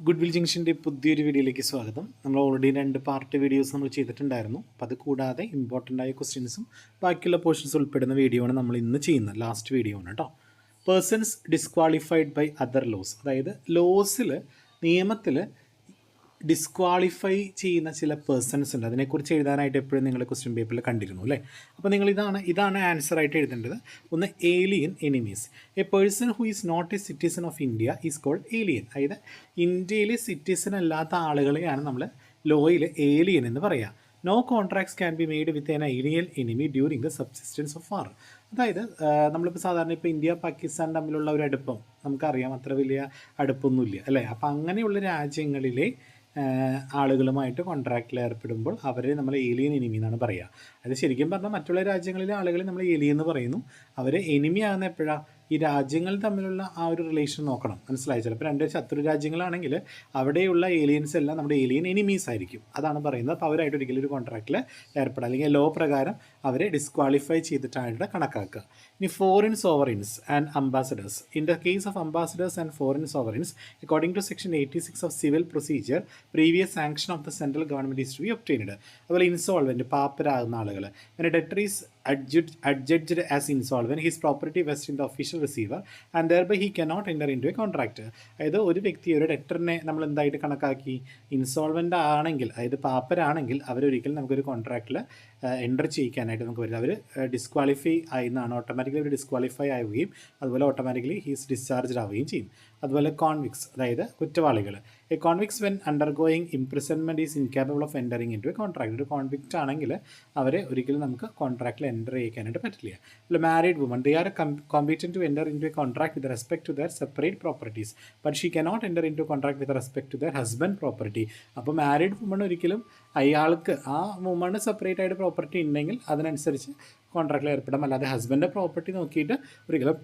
Good will ജംഗ്ഷന്റെ പുതിയൊരു വീഡിയോയിലേക്ക് സ്വാഗതം. നമ്മൾ ഓൾറെഡി രണ്ട് പാർട്ട് വീഡിയോസ് നമ്മൾ ചെയ്തിട്ടുണ്ടായിരുന്നു. അപ്പോൾ അത് കൂടാതെ ഇമ്പോർട്ടന്റ് ആയ ക്വസ്റ്റ്യൻസും ബാക്കിയുള്ള പോർഷൻസ് ഉൾപ്പെടുന്ന വീഡിയോ ആണ് നമ്മൾ ഇന്ന് ചെയ്യുന്നത്. ലാസ്റ്റ് വീഡിയോ ആണ് കേട്ടോ persons disqualified by other laws അതായത് ലോസിൽ നിയമത്തിൽ ഡിസ്ക്വാളിഫൈ ചെയ്യുന്ന ചില പേഴ്സൺസ് ഉണ്ട്. അതിനെക്കുറിച്ച് എഴുതാനായിട്ട് എപ്പോഴും നിങ്ങൾ ക്വസ്റ്റ്യൻ പേപ്പറിൽ കണ്ടിരുന്നു അല്ലേ? അപ്പോൾ നിങ്ങൾ ഇതാണ് ഇതാണ് ആൻസർ ആയിട്ട് എഴുതേണ്ടത്. ഒന്ന് alien enemies a person who is not a citizen of India is called alien അതായത് ഇന്ത്യയിലെ സിറ്റിസൺ അല്ലാത്ത ആളുകളെയാണ് നമ്മൾ ലോയിൽ ഏലിയൻ എന്ന് പറയുക no contracts can be made with an alien enemy during the subsistence of war അതായത് നമ്മളിപ്പോൾ സാധാരണ ഇപ്പോൾ ഇന്ത്യ പാകിസ്ഥാൻ തമ്മിലുള്ള ഒരു അടുപ്പം. നമുക്കറിയാം അത്ര വലിയ അടുപ്പൊന്നുമില്ല അല്ലേ? അപ്പോൾ അങ്ങനെയുള്ള രാജ്യങ്ങളിലെ ആളുകളുമായിട്ട് കോൺട്രാക്റ്റിൽ ഏർപ്പെടുമ്പോൾ അവരെ നമ്മൾ ഏലിയൻ എനിമി എന്നാണ് പറയുക അത് ശരിക്കും പറഞ്ഞാൽ മറ്റുള്ള രാജ്യങ്ങളിലെ ആളുകളെ നമ്മൾ ഏലിയൻ എന്ന് പറയുന്നു. അവരെ എനിമി ആകുന്ന എപ്പോഴാണ് ഈ രാജ്യങ്ങൾ തമ്മിലുള്ള ആ ഒരു റിലേഷൻ നോക്കണം. മനസ്സിലായി? ചിലപ്പോൾ രണ്ട് ശത്രു രാജ്യങ്ങളാണെങ്കിൽ അവിടെയുള്ള ഏലിയൻസ് എല്ലാം നമ്മുടെ ഏലിയൻ എനിമീസ് ആയിരിക്കും. അതാണ് പറയുന്നത്. അപ്പോൾ അവരായിട്ട് ഒരിക്കലും ഒരു കോൺട്രാക്റ്റിൽ ഏർപ്പെടാം അല്ലെങ്കിൽ ലോ പ്രകാരം അവരെ ഡിസ്ക്വാളിഫൈ ചെയ്തിട്ടായിട്ട് കണക്കാക്കുക. ഇനി foreign sovereigns and ambassadors in the case of ambassadors and foreign sovereigns according to section eighty six of civil procedure previous sanction of the central government is to be obtained അതുപോലെ insolvent പാപ്പരാകുന്ന ആളുകൾ പിന്നെ ഡെറ്ററീസ് adjudged, adjudged as insolvent his property vests in the official receiver and thereby he cannot enter into a contract അതായത് ഒരു വ്യക്തി ഒരു ഡെറ്ററിനെ നമ്മൾ എന്തായിട്ട് കണക്കാക്കി ഇൻസോൾവന്റ് ആണെങ്കിൽ അതായത് പാപ്പരാണെങ്കിൽ അവരൊരിക്കലും നമുക്കൊരു കോൺട്രാക്റ്റിൽ എന്റർ ചെയ്യിക്കാനായിട്ട് നമുക്ക് പറ്റില്ല. അവർ ഡിസ്ക്വാളിഫൈ ആയിരുന്നാണ് ഓട്ടോമാറ്റിക്കലി അവർ ഡിസ്ക്വാളിഫൈ ആവുകയും അതുപോലെ ഓട്ടോമാറ്റിക്കലി ഹീസ് ഡിസ്ചാർജ്ഡ് ആവുകയും ചെയ്യും. അതുപോലെ കോൺവിക്സ് അതായത് കുറ്റവാളികൾ. A convicts when undergoing imprisonment is incapable of entering into a contract ഒരു കോൺവിക്റ്റ് ആണെങ്കിൽ അവരെ ഒരിക്കലും നമുക്ക് കോൺട്രാക്റ്റിൽ എന്റർ ചെയ്യിക്കാനായിട്ട് പറ്റില്ല. അല്ല married woman they are competent to enter into a contract with respect to their separate properties but she cannot enter into contract with respect to their husband property അപ്പോൾ married woman ഒരിക്കലും അയാൾക്ക് ആ woman separate ആയിട്ട് property ഉണ്ടെങ്കിൽ അതിനനുസരിച്ച് കോൺട്രാക്റ്റിൽ ഏർപ്പെടാം. അല്ലാതെ ഹസ്ബൻഡിന്റെ property നോക്കിയിട്ട് ഒരിക്കലും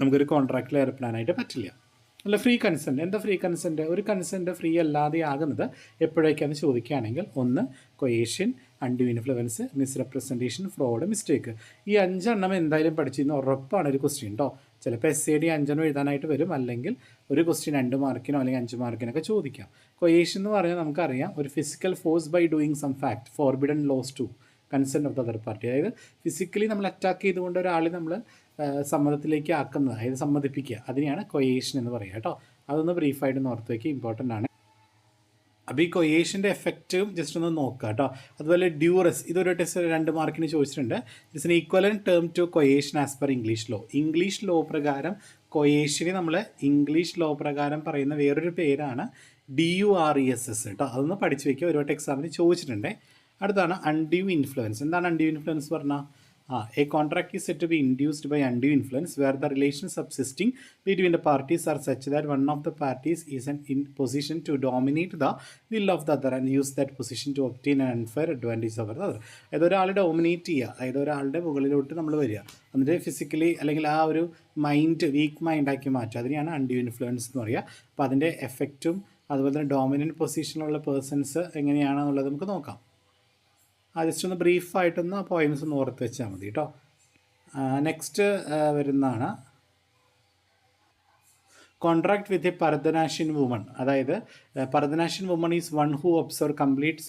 നമുക്കൊരു കോൺട്രാക്റ്റിൽ ഏർപ്പെടാനായിട്ട് പറ്റില്ല. അല്ല ഫ്രീ കൺസെന്റ് എന്താ ഫ്രീ കൺസെന്റ് ഒരു കൺസെന്റ് ഫ്രീ അല്ലാതെ ആകുന്നത് എപ്പോഴേക്കാന്ന് ചോദിക്കുകയാണെങ്കിൽ ഒന്ന് coercion undue influence misrepresentation fraud mistake ഈ അഞ്ചെണ്ണം എന്തായാലും പഠിച്ചിരുന്ന ഉറപ്പാണ് ഒരു ക്വസ്റ്റ്യൻ കേട്ടോ ചിലപ്പോൾ എസ് ഐ ഡി അഞ്ചെണ്ണം എഴുതാനായിട്ട് വരും. അല്ലെങ്കിൽ ഒരു ക്വസ്റ്റ്യൻ രണ്ട് മാർക്കിനോ അല്ലെങ്കിൽ അഞ്ച് മാർക്കിനൊക്കെ ചോദിക്കാം. കൊയേഷൻ എന്ന് പറഞ്ഞാൽ നമുക്കറിയാം ഒരു physical force by doing some fact forbidden laws to consent of the other party അതായത് ഫിസിക്കലി നമ്മൾ അറ്റാക്ക് ചെയ്തുകൊണ്ട് ഒരാളെ നമ്മൾ സമ്മതത്തിലേക്ക് ആക്കുന്നത് അതായത് സമ്മതിപ്പിക്കുക. അതിനെയാണ് കൊയേഷൻ എന്ന് പറയുക കേട്ടോ. അതൊന്ന് ബ്രീഫായിട്ട് ഓർത്ത് വയ്ക്കുക ഇമ്പോർട്ടന്റ് ആണ്. അപ്പോൾ ഈ കൊയേഷന്റെ എഫക്റ്റും ജസ്റ്റ് ഒന്ന് നോക്കുക കേട്ടോ. അതുപോലെ ഡ്യൂറസ് ഇതൊരു ടെസ്റ്റ് രണ്ട് മാർക്കിന് ചോദിച്ചിട്ടുണ്ട്. It's an equivalent term to coercion as per English law English law പ്രകാരം കൊയേഷനെ നമ്മൾ ഇംഗ്ലീഷ് ലോ പ്രകാരം പറയുന്ന വേറൊരു പേരാണ് D U R E S S കേട്ടോ അതൊന്ന് പഠിച്ചു വയ്ക്കുക ഒരുപാട് എക്സാമിന് ചോദിച്ചിട്ടുണ്ട്. അടുത്താണ് അൺഡ്യൂ ഇൻഫ്ലുവൻസ് എന്താണ് അൺഡ്യൂ ഇൻഫ്ലുവൻസ് പറഞ്ഞാൽ ആ a contract is set to be induced by undue influence where the relation subsisting between the parties are such that one of the parties is an in position to dominate the will of the other and use that position to obtain an unfair advantage over the other അതായത് ഒരാൾ dominate ചെയ്യുക. അതായത് ഒരാളുടെ മുകളിലോട്ട് നമ്മൾ വരിക. എന്നിട്ട് physically അല്ലെങ്കിൽ ആ ഒരു മൈൻഡ് വീക്ക് മൈൻഡാക്കി മാറ്റുക. അതിനെയാണ് അൺഡ്യൂ ഇൻഫ്ലുവൻസ് എന്ന് പറയുക. അപ്പോൾ അതിന്റെ എഫക്റ്റും അതുപോലെ തന്നെ ഡോമിനന്റ് പൊസിഷനിലുള്ള പേഴ്സൺസ് എങ്ങനെയാണെന്നുള്ളത് നമുക്ക് നോക്കാം. ജസ്റ്റ് ഒന്ന് ബ്രീഫായിട്ടൊന്ന് പോയിന്റ്സ് ഒന്ന് ഓർത്ത് വെച്ചാൽ മതി കേട്ടോ നെക്സ്റ്റ് വരുന്നതാണ്. Contract with a pardanashin woman അതായത് pardanashin woman is one who observe complete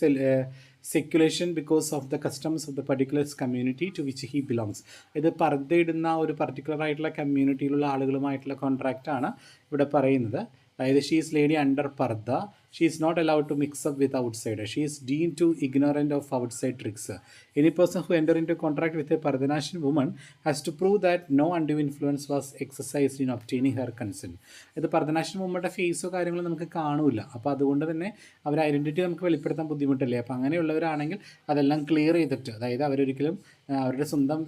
seclusion because of the customs of the particular community to which he belongs ഇത് പർദ്ദയിടുന്ന ഒരു പർട്ടിക്കുലർ ആയിട്ടുള്ള കമ്മ്യൂണിറ്റിയിലുള്ള ആളുകളുമായിട്ടുള്ള കോൺട്രാക്റ്റാണ് ഇവിടെ പറയുന്നത്. അതായത് she is lady under purdah she is not allowed to mix up with outside she is deemed to ignorant of outside tricks any person who enter into contract with a pardanashin woman has to prove that no undue influence was exercise in obtaining her consent ഇത് പർദനാഷ്യൻ വുമ്മയുടെ ഫേസോ കാര്യങ്ങളോ നമുക്ക് കാണൂല. അപ്പോൾ അതുകൊണ്ട് തന്നെ അവർ identity നമുക്ക് വെളിപ്പെടുത്താൻ ബുദ്ധിമുട്ടല്ലേ? അപ്പോൾ അങ്ങനെയുള്ളവരാണെങ്കിൽ അതെല്ലാം ക്ലിയർ ചെയ്തിട്ട് അതായത് അവരൊരിക്കലും അവരുടെ സ്വന്തം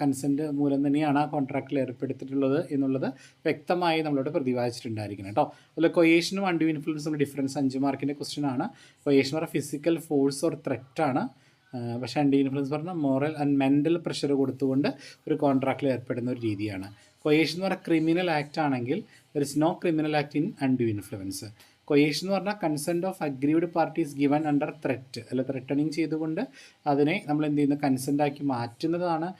കൺസെന്റ് മൂലം തന്നെയാണ് ആ കോൺട്രാക്റ്റിൽ ഏർപ്പെടുത്തിയിട്ടുള്ളത് എന്നുള്ളത് വ്യക്തമായി നമ്മളോട് പ്രതിപാദിച്ചിട്ടുണ്ടായിരിക്കണം കേട്ടോ. അതുപോലെ കൊയേഷനും ഇൻഫ്ലുവൻസ് ഇൻഫ്ലുവൻസും ഡിഫറൻസ് അഞ്ച് മാർക്കിന്റെ ക്വസ്റ്റ്യൻ ആണ്. കൊയേഷൻ പറഞ്ഞാൽ ഫിസിക്കൽ ഫോഴ്സ് ഓർ ത്രെറ്റ് ആണ്. പക്ഷേ അൺഡ്യൂ ഇൻഫ്ലുവൻസ് പറഞ്ഞാൽ മോറൽ ആൻഡ് മെന്റൽ പ്രഷർ കൊടുത്തുകൊണ്ട് ഒരു കോൺട്രാക്റ്റിൽ ഏർപ്പെടുന്ന ഒരു രീതിയാണ്. കൊയേഷൻ എന്ന് പറഞ്ഞാൽ ക്രിമിനൽ ആക്ട് ആണെങ്കിൽ there is no criminal act in undue influence coercion എന്ന് പറഞ്ഞാൽ consent of aggrieved parties given under threat അല്ല ത്രെറ്റണിങ് ചെയ്തുകൊണ്ട് അതിനെ നമ്മൾ എന്ത് ചെയ്യുന്നു? കൺസെന്റ് ആക്കി മാറ്റുന്നതാണ്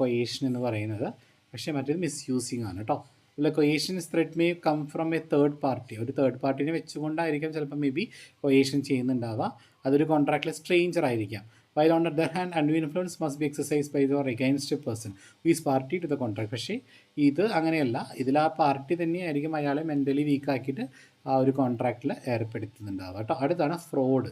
കൊയേഷൻ എന്ന് പറയുന്നത്. പക്ഷേ മറ്റേത് മിസ്യൂസിങ് ആണ് കേട്ടോ അല്ല coercion threat may come from a third party ഒരു തേർഡ് പാർട്ടിനെ വെച്ചുകൊണ്ടായിരിക്കാം ചിലപ്പോൾ മേ ബി കൊയേഷൻ ചെയ്യുന്നുണ്ടാവാം. അതൊരു കോൺട്രാക്റ്റിലെ സ്ട്രേഞ്ചർ ആയിരിക്കാം. While on other hand undue influence must be exercise by those against a person is party to the contract പക്ഷേ ഇത് അങ്ങനെയല്ല. ഇതിൽ ആ പാർട്ടി തന്നെയായിരിക്കും അയാളെ മെന്റലി വീക്കാക്കിയിട്ട് ആ ഒരു കോൺട്രാക്റ്റിൽ ഏർപ്പെടുത്തുന്നുണ്ടാവുക കേട്ടോ. അടുത്താണ് fraud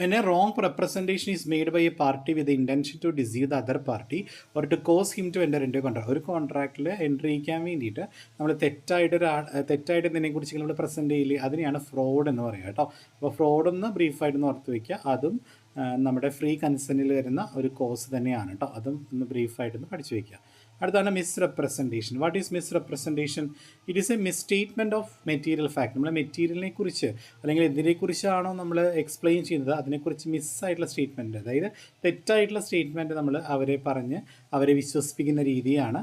when a wrong representation is made by a party with intention to deceive the other party or to cause him to enter enter contract ഒരു കോൺട്രാക്റ്റിൽ എൻട്രി ചെയ്യിക്കാൻ വേണ്ടിയിട്ട് നമ്മൾ തെറ്റായിട്ട് ഒരു തെറ്റായിട്ട് എന്തിനെക്കുറിച്ച് നമ്മൾ പ്രസന്റ് ചെയ്യില്ലേ അതിനെയാണ് ഫ്രോഡ് എന്ന് പറയുക കേട്ടോ. അപ്പോൾ ഫ്രോഡ് ഒന്ന് ബ്രീഫായിട്ട് ഒന്ന് ഓർത്ത് വയ്ക്കുക അതും നമ്മുടെ ഫ്രീ കൺസെന്റിൽ വരുന്ന ഒരു കോഴ്സ് തന്നെയാണ് കേട്ടോ. അതും ഒന്ന് ബ്രീഫായിട്ടൊന്ന് പഠിച്ചു വയ്ക്കുക അടുത്താണ് misrepresentation what is misrepresentation it is a mis misstatement of material fact നമ്മൾ മെറ്റീരിയലിനെ കുറിച്ച് അല്ലെങ്കിൽ എന്തിനെക്കുറിച്ചാണോ നമ്മൾ എക്സ്പ്ലെയിൻ ചെയ്യുന്നത് അതിനെക്കുറിച്ച് മിസ്സായിട്ടുള്ള സ്റ്റേറ്റ്മെന്റ് അതായത് തെറ്റായിട്ടുള്ള സ്റ്റേറ്റ്മെന്റ് നമ്മൾ അവരെ പറഞ്ഞ് അവരെ വിശ്വസിപ്പിക്കുന്ന രീതിയാണ്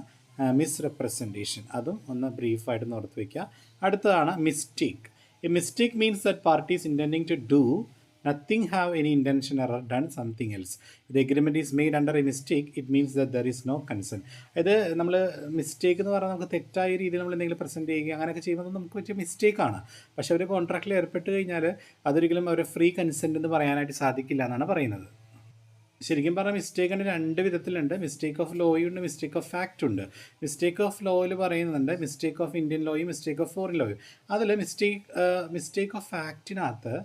മിസ് റെപ്രസെന്റേഷൻ അതും ഒന്ന് ബ്രീഫായിട്ട് ഓർത്ത് വയ്ക്കുക. അടുത്തതാണ് mistake a mistake means that parties intending to do nothing have any intention or done something else ഇത് agreement is made under a mistake it means that there is no consent ഇത് നമ്മൾ mistake എന്ന് പറഞ്ഞാൽ നമുക്ക് തെറ്റായ രീതിയിൽ നമ്മൾ എന്തെങ്കിലും പ്രസന്റ് ചെയ്യുക അങ്ങനെയൊക്കെ ചെയ്യുന്നത് നമുക്ക് പറ്റിയ മിസ്റ്റേക്കാണ് പക്ഷേ അവർ കോൺട്രാക്റ്റിൽ ഏർപ്പെട്ട് കഴിഞ്ഞാൽ അതൊരിക്കലും അവരെ ഫ്രീ കൺസെന്റ് എന്ന് പറയാനായിട്ട് സാധിക്കില്ല എന്നാണ് പറയുന്നത്. ശരിക്കും പറഞ്ഞാൽ മിസ്റ്റേക്ക് ഉണ്ട് രണ്ട് വിധത്തിലുണ്ട്. മിസ്റ്റേക്ക് ഓഫ് ലോയും ഉണ്ട് മിസ്റ്റേക്ക് ഓഫ് ഫാക്റ്റ് ഉണ്ട്. മിസ്റ്റേക്ക് ഓഫ് ലോയിൽ പറയുന്നുണ്ട് മിസ്റ്റേക്ക് ഓഫ് ഇന്ത്യൻ ലോയും മിസ്റ്റേക്ക് ഓഫ് ഫോറിൻ ലോയും അതിൽ മിസ്റ്റേക്ക് മിസ്റ്റേക്ക് ഓഫ് ഫാക്റ്റിനകത്ത്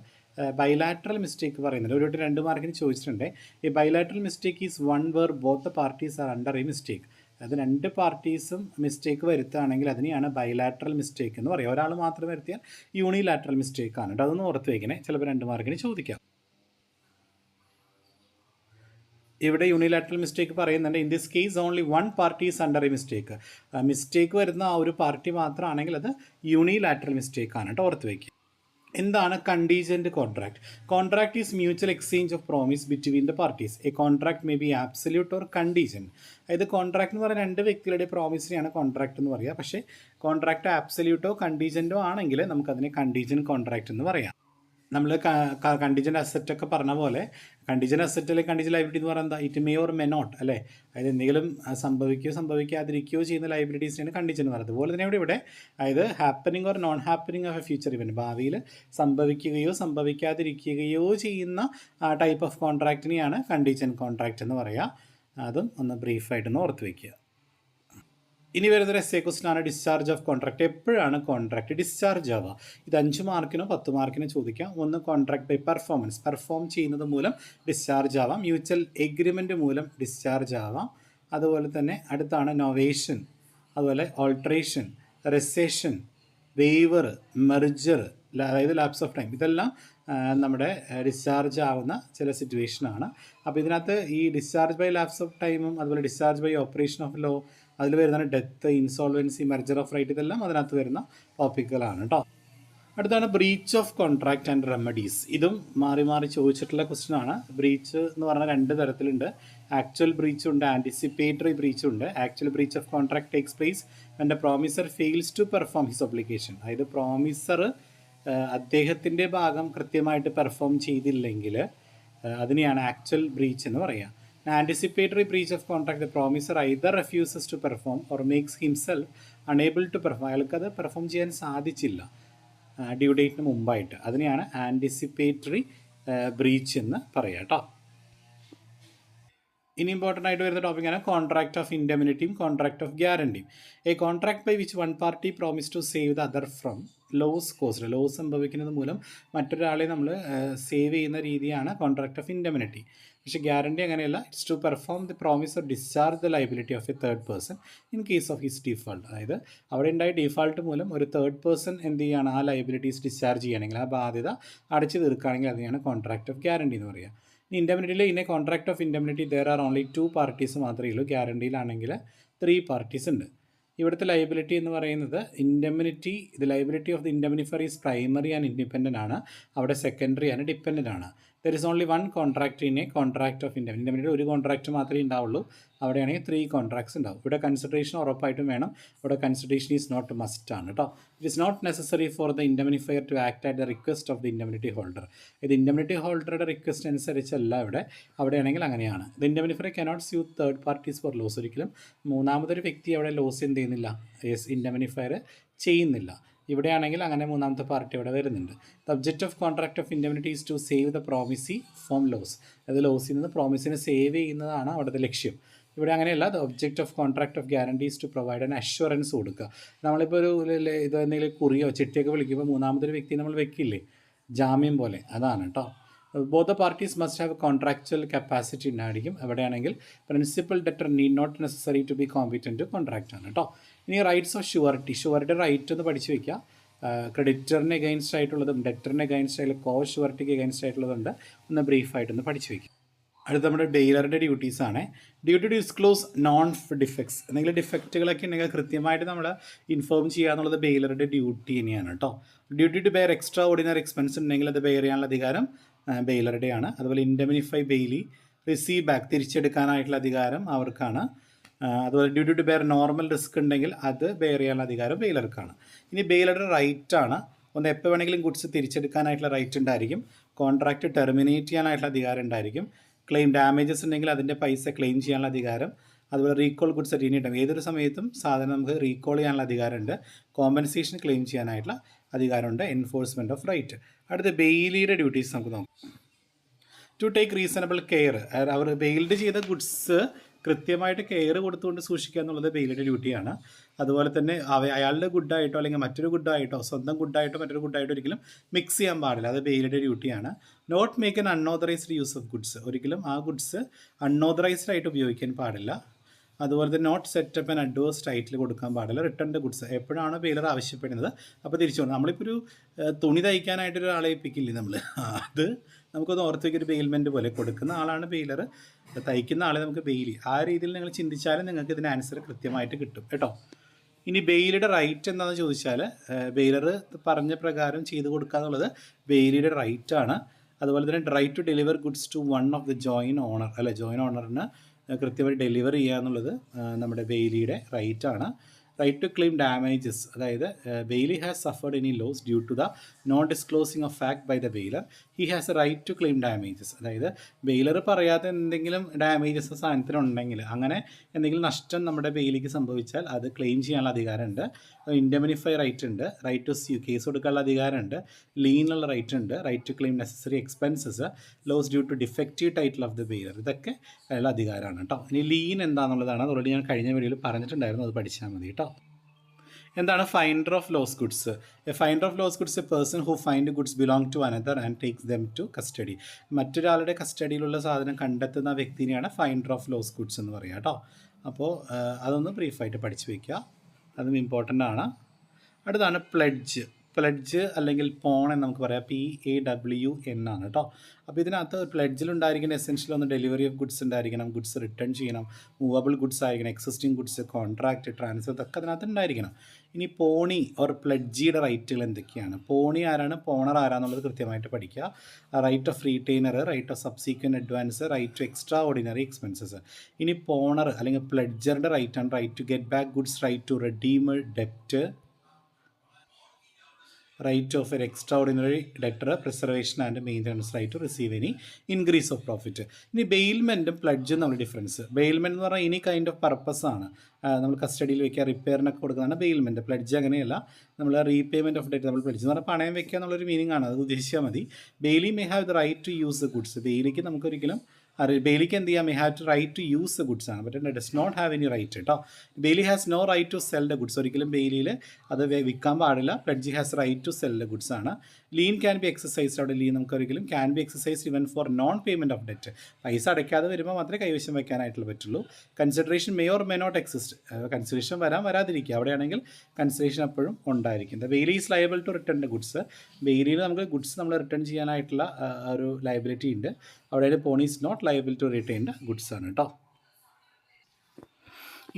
ബൈലാറ്ററൽ മിസ്റ്റേക്ക് പറയുന്നുണ്ട് ഒരു വട്ടം രണ്ട് മാർക്കിന് ചോദിച്ചിട്ടുണ്ട്. ഈ bilateral mistake is one where both parties are under a mistake അത് രണ്ട് പാർട്ടീസും മിസ്റ്റേക്ക് വരുത്തുകയാണെങ്കിൽ അതിനെയാണ് ബൈലാറ്ററൽ മിസ്റ്റേക്ക് എന്ന് പറയുക. ഒരാൾ മാത്രം വരുത്തിയാൽ യൂണിലാറ്ററൽ മിസ്റ്റേക്ക് ആണ് കേട്ടോ. അതൊന്ന് ഓർത്ത് വയ്ക്കണേ ചിലപ്പോൾ രണ്ട് മാർക്കിന് ചോദിക്കാം. ഇവിടെ യൂണിലാറ്ററൽ മിസ്റ്റേക്ക് പറയുന്നുണ്ട്. In this case only one party is under a mistake mistake വരുന്ന ആ ഒരു പാർട്ടി മാത്രമാണെങ്കിൽ അത് യൂണിലാറ്ററൽ മിസ്റ്റേക്ക് ആണ് കേട്ടോ. ഓർത്ത് വയ്ക്കുക എന്താണ് contingent contract contract is mutual exchange of promise between the parties a contract may be absolute or contingent അതായത് കോൺട്രാക്ട് എന്ന് പറയുന്ന രണ്ട് വ്യക്തികളുടെ പ്രോമിസിനെയാണ് കോൺട്രാക്ട് എന്ന് പറയുക. പക്ഷേ കോൺട്രാക്ട് ആബ്സല്യൂട്ടോ കണ്ടീജന്റോ ആണെങ്കിൽ നമുക്കതിനെ കണ്ടീജൻ കോൺട്രാക്ട് എന്ന് പറയാം. നമ്മൾ കണ്ടീജന്റ് അസറ്റ് ഒക്കെ പറഞ്ഞ പോലെ കണ്ടിജന്റ് അസറ്റ് അല്ലെങ്കിൽ കണ്ടിജൻ ലൈബിലിറ്റി എന്ന് പറയുന്നത് it may or may not അല്ലേ? അതായത് എന്തെങ്കിലും സംഭവിക്കുകയോ സംഭവിക്കാതിരിക്കുകയോ ചെയ്യുന്ന ലൈബ്രറ്റീസിനാണ് കണ്ടിജൻ എന്ന് പറയുന്നത്. അതുപോലെ തന്നെ ഇവിടെ ഇവിടെ അതായത് happening or non happening of a future event ഭാവിയിൽ സംഭവിക്കുകയോ സംഭവിക്കാതിരിക്കുകയോ ചെയ്യുന്ന ആ ടൈപ്പ് ഓഫ് കോൺട്രാക്റ്റിനെയാണ് കണ്ടിജൻ കോൺട്രാക്റ്റ് എന്ന് പറയുക. അതും ഒന്ന് ബ്രീഫായിട്ടൊന്ന് ഓർത്ത് വയ്ക്കുക ഇനി വരുന്നൊരു എസ് എ ക്വസ്റ്റിനാണ് ഡിസ്ചാർജ് ഓഫ് കോൺട്രാക്ട് എപ്പോഴാണ് കോൺട്രാക്ട് ഡിസ്ചാർജ് ആവുക? ഇത് അഞ്ച് മാർക്കിനോ പത്ത് മാർക്കിനോ ചോദിക്കാം. ഒന്ന് കോൺട്രാക്ട് ബൈ പെർഫോമൻസ് പെർഫോം ചെയ്യുന്നത് മൂലം ഡിസ്ചാർജ് ആവാം. മ്യൂച്വൽ എഗ്രിമെന്റ് മൂലം ഡിസ്ചാർജ് ആവാം. അതുപോലെ തന്നെ അടുത്താണ് നൊവേഷൻ അതുപോലെ ഓൾട്രേഷൻ റെസേഷൻ വേവർ മെർജർ അതായത് ലാപ്സ് ഓഫ് ടൈം ഇതെല്ലാം നമ്മുടെ ഡിസ്ചാർജ് ആവുന്ന ചില സിറ്റുവേഷനാണ് അപ്പോൾ ഇതിനകത്ത് ഈ ഡിസ്ചാർജ് ബൈ ലാപ്സ് ഓഫ് ടൈമും അതുപോലെ discharge by operation of law അതിൽ വരുന്ന death insolvency merger of right ഇതെല്ലാം അതിനകത്ത് വരുന്ന ടോപ്പിക്കുകളാണ് കേട്ടോ അടുത്താണ് breach of contract and remedies ഇതും മാറി മാറി ചോദിച്ചിട്ടുള്ള ക്വസ്റ്റ്യൻ ആണ്. ബ്രീച്ച് എന്ന് പറഞ്ഞാൽ രണ്ട് തരത്തിലുണ്ട്. ആക്ച്വൽ ബ്രീച്ച് ഉണ്ട് ആന്റിസിപ്പേറ്ററി ബ്രീച്ച് ഉണ്ട്. Actual breach of contract takes place എന്റെ promisor fails to perform his obligation അതായത് പ്രോമിസർ അദ്ദേഹത്തിന്റെ ഭാഗം കൃത്യമായിട്ട് പെർഫോം ചെയ്തില്ലെങ്കിൽ അതിനെയാണ് ആക്ച്വൽ ബ്രീച്ച് എന്ന് പറയുക anticipatory breach of contract the promisor either refuses to perform or makes himself unable to perform അയാൾക്കത് പെർഫോം ചെയ്യാൻ സാധിച്ചില്ല ഡ്യൂ ഡേറ്റിന് മുമ്പായിട്ട്. അതിനെയാണ് ആന്റിസിപ്പേറ്ററി ബ്രീച്ച് എന്ന് പറയുക കേട്ടോ ഇനി ഇമ്പോർട്ടന്റ് ആയിട്ട് വരുന്ന ടോപ്പിക്കാണ് കോൺട്രാക്ട് ഓഫ് ഇൻഡെമിനിറ്റിയും contract of ഗ്യാരണ്ടിയും a contract by which one party promise to save the other from loss cost loss സംഭവിക്കുന്നത് മൂലം മറ്റൊരാളെ നമ്മൾ സേവ് ചെയ്യുന്ന രീതിയാണ് കോൺട്രാക്ട് ഓഫ് ഇൻഡെമിനിറ്റി പക്ഷേ ഗ്യാരണ്ടി അങ്ങനെയല്ല. It's to perform the promise or discharge the liability of a third person in case of his default അതായത് അവിടെ ഉണ്ടായ ഡിഫാൾട്ട് മൂലം ഒരു തേർഡ് പേഴ്സൺ എന്ത് ചെയ്യുകയാണ് ആ ലൈബിലിറ്റീസ് ഡിസ്ചാർജ് ചെയ്യുകയാണെങ്കിൽ ആ ബാധ്യത അടച്ചു തീർക്കുകയാണെങ്കിൽ അതിനെയാണ് കോൺട്രാക്ട് ഓഫ് ഗ്യാരണ്ടി എന്ന് പറയുക. ഇനി ഇൻഡെമിനിറ്റിയിൽ ഇന്നെ contract of indemnity there are only two parties മാത്രമേ ഉള്ളൂ. ഗ്യാരണ്ടിയിലാണെങ്കിൽ ത്രീ പാർട്ടീസ് ഉണ്ട്. ഇവിടുത്തെ ലൈബിലിറ്റി എന്ന് പറയുന്നത് ഇൻഡെമിനിറ്റി ഇത് liability of the indemnifier is primary and independent ആണ്. അവിടെ സെക്കൻഡറി ആൻഡ് ഡിപ്പെൻഡന്റ് ആണ്. There is only one contract in a contract of indemnity ഇൻഡെമിനിയുടെ ഒരു കോൺട്രാക്ട് മാത്രമേ ഉണ്ടാവുള്ളൂ. അവിടെയാണെങ്കിൽ ത്രീ കോൺട്രാക്ട്സ് ഉണ്ടാവും. ഇവിടെ കൺസിഡറേഷൻ ഉറപ്പായിട്ടും വേണം. ഇവിടെ കൺസിഡറേഷൻ ഈസ് നോട്ട് മസ്റ്റ് ആണ് കേട്ടോ it is not necessary for the indemnifier to act at the request of the indemnity holder ഇത് ഇൻഡമിനിറ്റി ഹോൾഡറുടെ റിക്വസ്റ്റ് അനുസരിച്ചല്ല ഇവിടെ. അവിടെയാണെങ്കിൽ അങ്ങനെയാണ്. The indemnifier cannot sue third parties for loss ഒരിക്കലും. മൂന്നാമതൊരു വ്യക്തി അവിടെ ലോസ് എന്ത് ചെയ്യുന്നില്ല? യെസ് ഇൻഡമിനിഫയർ ചെയ്യുന്നില്ല. ഇവിടെയാണെങ്കിൽ അങ്ങനെ മൂന്നാമത്തെ പാർട്ടി ഇവിടെ വരുന്നുണ്ട്. The object of contract of indemnity is to save the promisee from loss അത് ലോസിൽ നിന്ന് പ്രോമിസിനെ സേവ് ചെയ്യുന്നതാണ് അവിടുത്തെ ലക്ഷ്യം. ഇവിടെ അങ്ങനെയല്ല the object of contract of guarantee is to provide an assurance കൊടുക്കുക. നമ്മളിപ്പോൾ ഒരു ഇത് എന്തെങ്കിലും കുറിയോ ചിട്ടിയൊക്കെ വിളിക്കുമ്പോൾ മൂന്നാമതൊരു വ്യക്തി നമ്മൾ വെക്കില്ലേ? ജാമ്യം പോലെ. അതാണ് കേട്ടോ both parties must have contractual capacity ഉണ്ടായിരിക്കും. എവിടെയാണെങ്കിൽ principal debtor need not necessary to be competent contract ആണ് കേട്ടോ ഇനി rights of surety surety right എന്ന് പഠിച്ചു വയ്ക്കുക ക്രെഡിറ്ററിന് എഗൈൻസ്റ്റ് ആയിട്ടുള്ളതും ഡെറ്ററിന് എഗൈൻസ്റ്റ് ആയിട്ടുള്ള കോ ഷുവറിറ്റിക്ക് എഗൈൻസ്റ്റ് ആയിട്ടുള്ളതുണ്ട് ഒന്ന് ബ്രീഫായിട്ടൊന്ന് പഠിച്ചു വയ്ക്കുക അടുത്ത നമ്മുടെ ഡെയിലറുടെ ഡ്യൂട്ടീസ് ആണ്. Duty to disclose known defects എന്തെങ്കിലും ഡിഫക്റ്റുകളൊക്കെ ഉണ്ടെങ്കിൽ കൃത്യമായിട്ട് നമ്മൾ ഇൻഫോം ചെയ്യുക എന്നുള്ളത് ബെയിലറുടെ ഡ്യൂട്ടി തന്നെയാണ് കേട്ടോ duty to bear extraordinary expense ഉണ്ടെങ്കിൽ അത് ബെയർ ചെയ്യാനുള്ള അധികാരം ബെയിലറുടെയാണ്. അതുപോലെ ഇൻഡമിനിഫൈ ബെയിലി റിസീവ് ബാക്ക് തിരിച്ചെടുക്കാനായിട്ടുള്ള അധികാരം അവർക്കാണ്. അതുപോലെ due to bear normal risk ഉണ്ടെങ്കിൽ അത് ബെയർ ചെയ്യാനുള്ള അധികാരം ബെയിലർക്കാണ്. ഇനി ബെയിലറുടെ റൈറ്റ് ആണ്. ഒന്ന് എപ്പോൾ വേണമെങ്കിലും ഗുഡ്സ് തിരിച്ചെടുക്കാനായിട്ടുള്ള റൈറ്റ് ഉണ്ടായിരിക്കും. കോൺട്രാക്റ്റ് ടെർമിനേറ്റ് ചെയ്യാനായിട്ടുള്ള അധികാരം ഉണ്ടായിരിക്കും. ക്ലെയിം ഡാമേജസ് ഉണ്ടെങ്കിൽ അതിന്റെ പൈസ ക്ലെയിം ചെയ്യാനുള്ള അധികാരം. അതുപോലെ റീകോൾ ഗുഡ്സ് എനി ഏതൊരു സമയത്തും സാധനം നമുക്ക് റീകോൾ ചെയ്യാനുള്ള അധികാരമുണ്ട്. കോമ്പൻസേഷൻ ക്ലെയിം ചെയ്യാനായിട്ടുള്ള അധികാരമുണ്ട് എൻഫോഴ്സ്മെന്റ് ഓഫ് റൈറ്റ് അടുത്ത ബെയിലിയുടെ ഡ്യൂട്ടീസ് നമുക്ക് നോക്കാം. ടു ടേക്ക് റീസണബിൾ കെയർ അവർ ബെയിൽഡ് ചെയ്ത ഗുഡ്സ് കൃത്യമായിട്ട് കെയർ കൊടുത്തുകൊണ്ട് സൂക്ഷിക്കുക എന്നുള്ളത് ബെയിലിന്റെ ഡ്യൂട്ടിയാണ് അതുപോലെ തന്നെ അയാളുടെ ഗുഡായിട്ടോ അല്ലെങ്കിൽ മറ്റൊരു ഗുഡായിട്ടോ സ്വന്തം ഗുഡായിട്ടോ മറ്റൊരു ഗുഡായിട്ടോ ഒരിക്കലും മിക്സ് ചെയ്യാൻ പാടില്ല. അത് ബെയിലിന്റെ ഡ്യൂട്ടിയാണ് not make an unauthorized use of goods ഒരിക്കലും ആ ഗുഡ്സ് അൺഓതറൈസ്ഡ് ആയിട്ട് ഉപയോഗിക്കാൻ പാടില്ല. അതുപോലെ തന്നെ not set up and adverse title കൊടുക്കാൻ പാടില്ല. റിട്ടേൺ ഗുഡ്സ് എപ്പോഴാണ് വെയിലർ ആവശ്യപ്പെടുന്നത് അപ്പോൾ തിരിച്ചു കൊണ്ട് നമ്മളിപ്പോൾ ഒരു തുണി തയ്ക്കാനായിട്ട് ഒരാളെ ഏൽപ്പിക്കില്ലേ നമ്മൾ അത് നമുക്കൊന്ന് ഓർത്ത് വയ്ക്കൊരു ബെയിൽമെന്റ് പോലെ കൊടുക്കുന്ന ആളാണ് ബെയിലർ തയ്ക്കുന്ന ആളെ നമുക്ക് ബെയിലി ആ രീതിയിൽ നിങ്ങൾ ചിന്തിച്ചാലും നിങ്ങൾക്ക് ഇതിന് ആൻസർ കൃത്യമായിട്ട് കിട്ടും കേട്ടോ. ഇനി ബെയിലിയുടെ റൈറ്റ് എന്താണെന്ന് ചോദിച്ചാൽ ബെയിലർ പറഞ്ഞ പ്രകാരം ചെയ്ത് കൊടുക്കുക എന്നുള്ളത് ബെയിലിയുടെ റൈറ്റാണ് അതുപോലെ തന്നെ right to deliver goods to one of the joint owner അല്ലെ ജോയിൻ ഓണറിന് കൃത്യമായിട്ട് ഡെലിവർ ചെയ്യുക എന്നുള്ളത് നമ്മുടെ ബെയിലിയുടെ റൈറ്റ് ആണ്. റൈറ്റ് ടു ക്ലെയിം ഡാമേജസ് അതായത് bailee has suffered any loss due to the non disclosing of fact by the bailor he has a right to claim damages അതായത് ബെയിലർ പറയാത്ത എന്തെങ്കിലും ഡാമേജസ് സാധനത്തിനുണ്ടെങ്കിൽ അങ്ങനെ എന്തെങ്കിലും നഷ്ടം നമ്മുടെ ബെയിലിക്ക് സംഭവിച്ചാൽ അത് ക്ലെയിം ചെയ്യാനുള്ള അധികാരമുണ്ട്. ഇൻഡമിനിഫൈ റൈറ്റ് ഉണ്ട്. റൈറ്റ് ടു സ്യൂ കേസ് കൊടുക്കാനുള്ള അധികാരമുണ്ട്. ലീനുള്ള റൈറ്റ് ഉണ്ട്. Right to claim necessary expenses loss due to defective title of the bailor ഇതൊക്കെ അയാളുടെ അധികാരമാണ് കേട്ടോ. ഇനി ലീൻ എന്താണെന്നുള്ളതാണ് ഓൾറെഡി ഞാൻ കഴിഞ്ഞ വീഡിയോയിൽ പറഞ്ഞിട്ടുണ്ടായിരുന്നു. അത് പഠിച്ചാൽ മതി കേട്ടോ. എന്താണ് finder of lost goods a finder of lost goods a person who find goods belong to another and takes them to custody മറ്റൊരാളുടെ കസ്റ്റഡിയിലുള്ള സാധനം കണ്ടെത്തുന്ന വ്യക്തിനെയാണ് ഫൈൻഡർ ഓഫ് ലോസ് ഗുഡ്സ് എന്ന് പറയുക കേട്ടോ. അപ്പോൾ അതൊന്ന് ബ്രീഫായിട്ട് പഠിച്ചു വയ്ക്കുക അതും ഇമ്പോർട്ടന്റ് ആണ്. അടുത്താണ് പ്ലഡ്ജ് പ്ലഡ്ജ് അല്ലെങ്കിൽ പോൺ എന്ന് നമുക്ക് പറയാം. പി എ ഡബ്ല്യു എൻ ആണ് കേട്ടോ അപ്പോൾ ഇതിനകത്ത് പ്ലഡ്ജിൽ ഉണ്ടായിരിക്കുന്ന എസെൻഷ്യൽ ഒന്ന് ഡെലിവറി ഓഫ് ഗുഡ്സ് ഉണ്ടായിരിക്കണം ഗുഡ്സ് റിട്ടേൺ ചെയ്യണം മൂവബിൾ ഗുഡ്സ് ആയിരിക്കണം എക്സിസ്റ്റിംഗ് ഗുഡ്സ് കോൺട്രാക്ട് ട്രാൻസ്ഫർ ഇതൊക്കെ അതിനകത്ത് ഉണ്ടായിരിക്കണം. ഇനി പോണി ഓർ പ്ലഡ്ജിയുടെ റൈറ്റുകൾ എന്തൊക്കെയാണ്? പോണി ആരാണ്? പോണർ ആരാന്നുള്ളത് കൃത്യമായിട്ട് പഠിക്കുക. Right of retainer right of subsequent advance right to extraordinary expenses ഇനി പോണർ അല്ലെങ്കിൽ പ്ലഡ്ജറുടെ റൈറ്റ് ആണ്. Right to get back goods right to redeem ഡെപ്റ്റ് of an extraordinary debtor preservation and maintenance right to receive any increase of profit ഇനി ബെയിൽമെന്റും പ്ലഡ്ജും നമ്മൾ difference bailment എന്ന് പറഞ്ഞാൽ ഇനി കൈൻഡ് ഓഫ് പർപ്പസ് ആണ്. നമ്മൾ കസ്റ്റഡിയിൽ വെക്കുക റിപ്പയറിനൊക്കെ കൊടുക്കുന്നതാണ് ബെയിൽമെന്റ് പ്ലഡ്ജ് അങ്ങനെയല്ല. നമ്മൾ റീപേയ്മെന്റ് ഓഫ് ഡെറ്റ് നമ്മൾ പ്ലഡ്ജ് എന്ന് പറഞ്ഞാൽ പണയം വെക്കുക എന്നുള്ളൊരു മീനിങ് ആണ്. അത് ഉദ്ദേശിച്ചാൽ മതി. Bailee may have the right to use the goods ബെയിലിക്ക് നമുക്കൊരിക്കലും ബെയിലിക്ക് എന്ത് ചെയ്യാം? I have to right to use the goods ആണ്. But does not have any right കേട്ടോ bailee has no right to sell the goods ഒരിക്കലും ബെയിലിയിൽ അത് വിൽക്കാൻ പാടില്ല. Pledgee has right to sell the goods ആണ്. ലീൻ ക്യാൻ ബി എക്സസൈസ്ഡ് അവിടെ lien നമുക്ക് ഒരിക്കലും can be exercised even for non payment of debt പൈസ അടയ്ക്കാതെ വരുമ്പോൾ മാത്രമേ കൈവശം വയ്ക്കാനായിട്ടുള്ള പറ്റുള്ളൂ. Consideration may or may not exist consideration വരാൻ വരാതിരിക്കുക. അവിടെയാണെങ്കിൽ കൺസിഡറേഷൻ എപ്പോഴും ഉണ്ടായിരിക്കും. The bailee is liable to return the goods ബെയിലിയിൽ നമുക്ക് ഗുഡ്സ് നമ്മൾ റിട്ടേൺ ചെയ്യാനായിട്ടുള്ള ഒരു ലയബിലിറ്റി ഉണ്ട്. അവിടെ pawnee is not liable to return goods ആണ് കേട്ടോ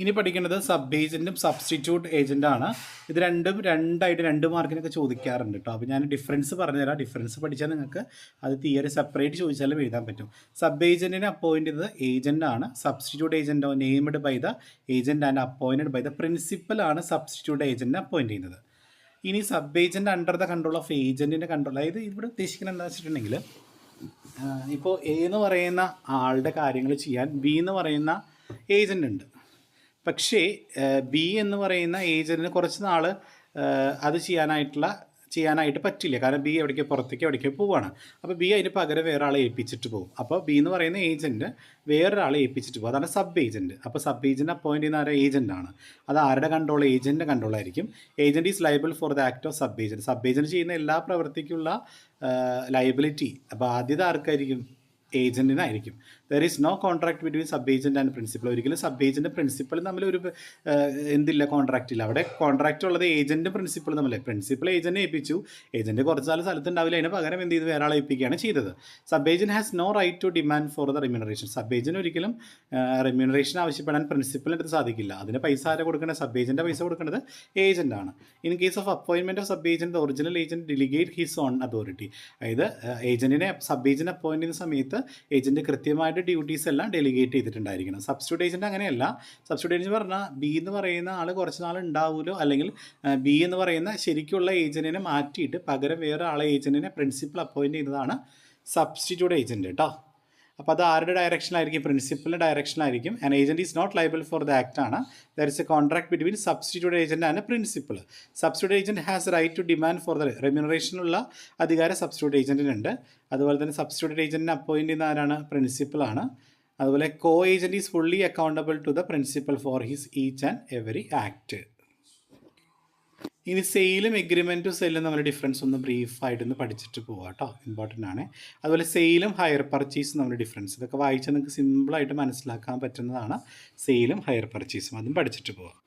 ഇനി പഠിക്കേണ്ടത് സബ് ഏജന്റും സബ്സ്റ്റിറ്റ്യൂട്ട് ഏജന്റാണ് ഇത് രണ്ടും രണ്ടായിട്ട് രണ്ട് മാർക്കിനൊക്കെ ചോദിക്കാറുണ്ട് കേട്ടോ അപ്പോൾ ഞാൻ ഡിഫറൻസ് പറഞ്ഞുതരാം. ഡിഫറൻസ് പഠിച്ചാൽ നിങ്ങൾക്ക് അത് തിയറി സെപ്പറേറ്റ് ചോദിച്ചാലും എഴുതാൻ പറ്റും. സബ് ഏജന്റിനെ അപ്പോയിന്റ് ചെയ്തത് ഏജന്റാണ് substitute ഏജന്റോ named by the agent and appointed by the principal ആണ് സബ്സ്റ്റിറ്റ്യൂട്ട് ഏജന്റിനെ അപ്പോയിന്റ് ചെയ്യുന്നത്. ഇനി sub agent under the control of ഏജന്റിന്റെ control അതായത് ഇവിടെ ഉദ്ദേശിക്കുന്നത് എന്താ വെച്ചിട്ടുണ്ടെങ്കിൽ ഇപ്പോൾ എ എന്ന് പറയുന്ന ആളുടെ കാര്യങ്ങൾ ചെയ്യാൻ ബി എന്ന് പറയുന്ന ഏജന്റ് ഉണ്ട്. പക്ഷേ ബി എന്ന് പറയുന്ന ഏജന്റിന് കുറച്ച് നാൾ അത് ചെയ്യാനായിട്ടുള്ള ചെയ്യാനായിട്ട് പറ്റില്ല. കാരണം ബി എവിടേക്ക് പുറത്തേക്ക് എവിടേക്കോ പോവുകയാണ് അപ്പോൾ ബി അതിന് പകരം വേറൊരാളെ ഏൽപ്പിച്ചിട്ട് പോകും. അപ്പോൾ ബി എന്ന് പറയുന്ന ഏജന്റ് വേറൊരാളെ ഏൽപ്പിച്ചിട്ട് പോകും. അതാണ് സബ് ഏജന്റ് അപ്പോൾ സബ് ഏജന്റ് അപ്പോയിന്റ് ചെയ്യുന്ന ആരെ? ഏജന്റ് ആണ്. അത് ആരുടെ കൺട്രോൾ? ഏജന്റിന്റെ കൺട്രോൾ ആയിരിക്കും. Agent is liable for the act of sub agent sub agent ചെയ്യുന്ന എല്ലാ പ്രവൃത്തിക്കുള്ള ലൈബിലിറ്റി അപ്പോൾ ആദ്യത്തെ ആർക്കായിരിക്കും? ഏജന്റിനായിരിക്കും there is no contract between sub agent and principal ഒരിക്കലും സബ് ഏജന്റ് പ്രിൻസിപ്പൽ തമ്മിൽ ഒരു എന്തില്ല കോൺട്രാക്റ്റ് ഇല്ല. അവിടെ കോൺട്രാക്റ്റ് ഉള്ളത് ഏജന്റും പ്രിൻസിപ്പളും തമ്മിൽ പ്രിൻസിപ്പൽ ഏജന്റ് ഏൽപ്പിച്ചു. ഏജന്റ് കുറച്ച് നാൾ സ്ഥലത്തുണ്ടാവില്ല. അതിന് പകരം എന്ത് ചെയ്ത്? വേറെ ആളെ ഏൽപ്പിക്കുകയാണ് ചെയ്തത്. Sub agent has no right to demand for the remuneration sub agent ഒരിക്കലും റെമ്യൂണറേഷൻ ആവശ്യപ്പെടാൻ പ്രിൻസിപ്പലിന്റെ അടുത്ത് സാധിക്കില്ല. അതിന് പൈസ ആരെ കൊടുക്കേണ്ടത് സബ് ഏജന്റ് പൈസ കൊടുക്കേണ്ടത് ഏജന്റ് ആണ്. In case of അപ്പോയിൻമെന്റ് of sub agent original agent delegate his own authority അതായത് ഏജന്റിനെ സബ് ഏജന്റ് അപ്പോയിന്റ് ചെയ്യുന്ന സമയത്ത് ഏജന്റ് കൃത്യമായിട്ട് ഡ്യൂട്ടീസ് എല്ലാം ഡെലിഗേറ്റ് ചെയ്തിട്ടുണ്ടായിരിക്കണം. സബ്സ്റ്റിറ്റ്യൂട്ട് ഏജന്റ് അങ്ങനെയല്ല. സബ്സ്റ്റിറ്റ്യൂട്ട് ഏജന്റ് പറഞ്ഞാൽ ബി എന്ന് പറയുന്ന ആൾ കുറച്ച് നാൾ ഉണ്ടാവുമല്ലോ അല്ലെങ്കിൽ ബി എന്ന് പറയുന്ന ശരിക്കുള്ള ഏജന്റിനെ മാറ്റിയിട്ട് പകരം വേറെ ആളെ ഏജന്റിനെ പ്രിൻസിപ്പൽ അപ്പോയിന്റ് ചെയ്യുന്നതാണ് സബ്സ്റ്റിറ്റ്യൂട്ട് ഏജന്റ് കേട്ടോ അപ്പോൾ അത് ആരുടെ ഡയറക്ഷനിലായിരിക്കും പ്രിൻസിപ്പലിന്റെ ഡയറക്ഷനിലായിരിക്കും and agent is not liable for the act ആണ്. There is a contract between substitute agent and principal substitute agent has right to demand for the റെമ്യൂണറേഷനുള്ള അധികാരം സബ്സ്റ്റിറ്റ്യൂട്ട് ഏജന്റിനുണ്ട് അതുപോലെ തന്നെ സബ്സ്റ്റിറ്റ്യൂട്ട് ഏജന്റിനെ അപ്പോയിന്റ് ചെയ്യുന്ന ആരാണ്? പ്രിൻസിപ്പളാണ് അതുപോലെ co agent is fully accountable to the principal for his each and every act ഇനി സെയിലും എഗ്രിമെന്റും സെയിലും നമ്മൾ ഡിഫറൻസ് ഒന്ന് ബ്രീഫായിട്ടൊന്ന് പഠിച്ചിട്ട് പോവാം കേട്ടോ ഇമ്പോർട്ടന്റ് ആണ്. അതുപോലെ സെയിലും ഹയർ പർച്ചേസും നമ്മൾ ഡിഫറൻസ് ഇതൊക്കെ വായിച്ചാൽ നിങ്ങൾക്ക് സിമ്പിളായിട്ട് മനസ്സിലാക്കാൻ പറ്റുന്നതാണ്. സെയിലും ഹയർ പർച്ചേസും അതും പഠിച്ചിട്ട് പോവാം.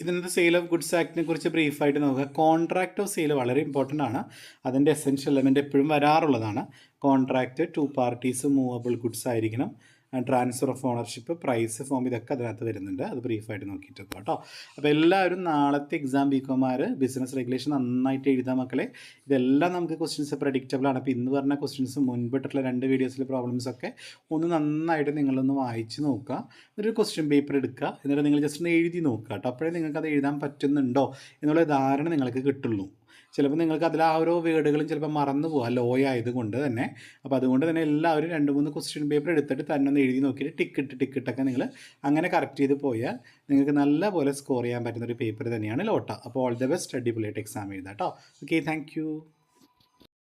ഇതിനകത്ത് സെയിൽ ഓഫ് ഗുഡ്സ് ആക്ടിനെ കുറിച്ച് ബ്രീഫായിട്ട് നോക്കുക. കോൺട്രാക്റ്റ് ഓഫ് സെയിൽ വളരെ ഇമ്പോർട്ടന്റ് ആണ്. അതിന്റെ എസെൻഷ്യൽ എലമെന്റ് എപ്പോഴും വരാറുള്ളതാണ്. Contract two parties movable goods ആയിരിക്കണം. Transfer of ownership price form ഇതൊക്കെ അതിനകത്ത് വരുന്നുണ്ട്. അത് ബ്രീഫായിട്ട് നോക്കിയിട്ട് വെക്കുക കേട്ടോ അപ്പോൾ എല്ലാവരും നാളത്തെ എക്സാം ബിക്കോമാർ ബിസിനസ് റെഗുലേഷൻ നന്നായിട്ട് എഴുതാൻ മക്കളെ. ഇതെല്ലാം നമുക്ക് ക്വസ്റ്റ്യൻസ് പ്രഡിക്റ്റബിൾ ആണ്. അപ്പോൾ ഇന്ന് പറഞ്ഞ ക്വസ്റ്റ്യൻസ് മുൻപിട്ടുള്ള രണ്ട് വീഡിയോസിലെ പ്രോബ്ലംസ് ഒക്കെ ഒന്ന് നന്നായിട്ട് നിങ്ങളൊന്ന് വായിച്ച് നോക്കുക. എന്നിട്ട് ക്വസ്റ്റ്യൻ പേപ്പർ എടുക്കുക. എന്നിട്ട് നിങ്ങൾ ജസ്റ്റ് ഒന്ന് എഴുതി നോക്കുക കേട്ടോ അപ്പോഴേ നിങ്ങൾക്ക് അത് എഴുതാൻ പറ്റുന്നുണ്ടോ? എന്നുള്ള ധാരണ നിങ്ങൾക്ക് കിട്ടുള്ളൂ. ചിലപ്പോൾ നിങ്ങൾക്ക് അതിൽ ആ ഓരോ വേർഡുകളും ചിലപ്പോൾ മറന്നു പോകാം ലോയ ആയതുകൊണ്ട് തന്നെ. അപ്പോൾ അതുകൊണ്ട് തന്നെ എല്ലാവരും രണ്ട് മൂന്ന് ക്വസ്റ്റ്യൻ പേപ്പർ എടുത്തിട്ട് തന്നെ ഒന്ന് എഴുതി നോക്കിയിട്ട് ടിക്കറ്റ് ടിക്കറ്റൊക്കെ നിങ്ങൾ അങ്ങനെ കറക്റ്റ് ചെയ്ത് പോയാൽ നിങ്ങൾക്ക് നല്ല പോലെ സ്കോർ ചെയ്യാൻ പറ്റുന്ന ഒരു പേപ്പർ തന്നെയാണ് ലോട്ട. അപ്പോൾ ഓൾ ദ ബെസ്റ്റ് അടിപൊളിയായിട്ട് എക്സാം എഴുതാം കേട്ടോ ഓക്കെ താങ്ക്